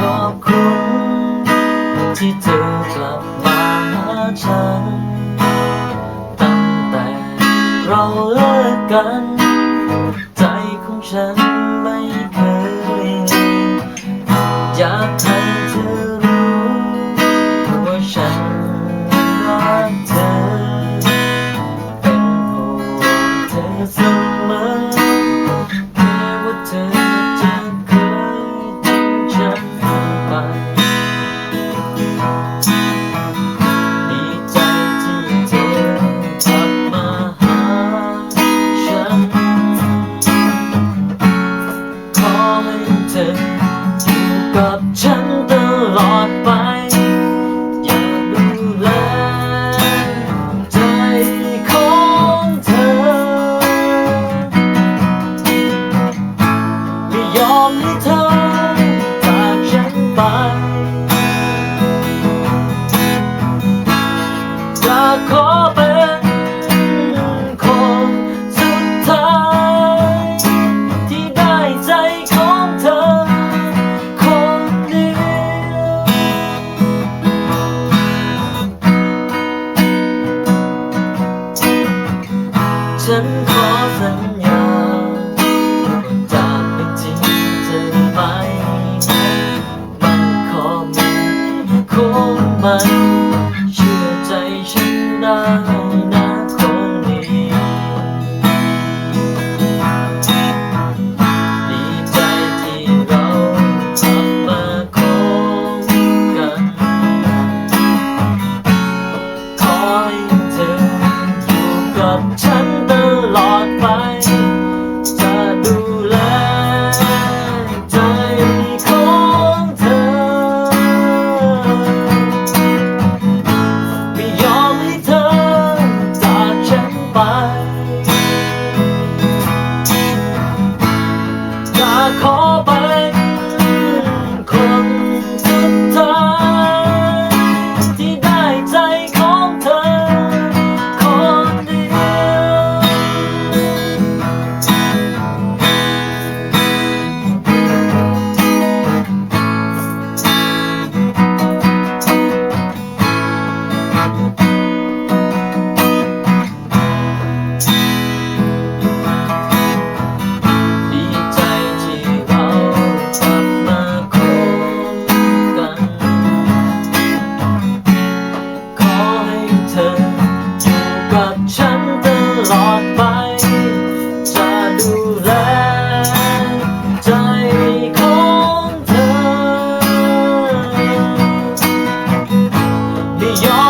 ขอบคุณที่เธอกลับมาหาฉัน ตั้งแต่เราเลิกกัน ใจของฉัน เธออยู่กับฉันตลอดไป อย่าดูแลใจของเธอ ไม่ยอมให้เธอจากฉันไป จะขอเป็ ของมัเชื่อใจฉันได้นะคนนี้ ดีใจที่เรากบมาคบกัน ขอใเธออยู่กับฉันตลอดไป my yo.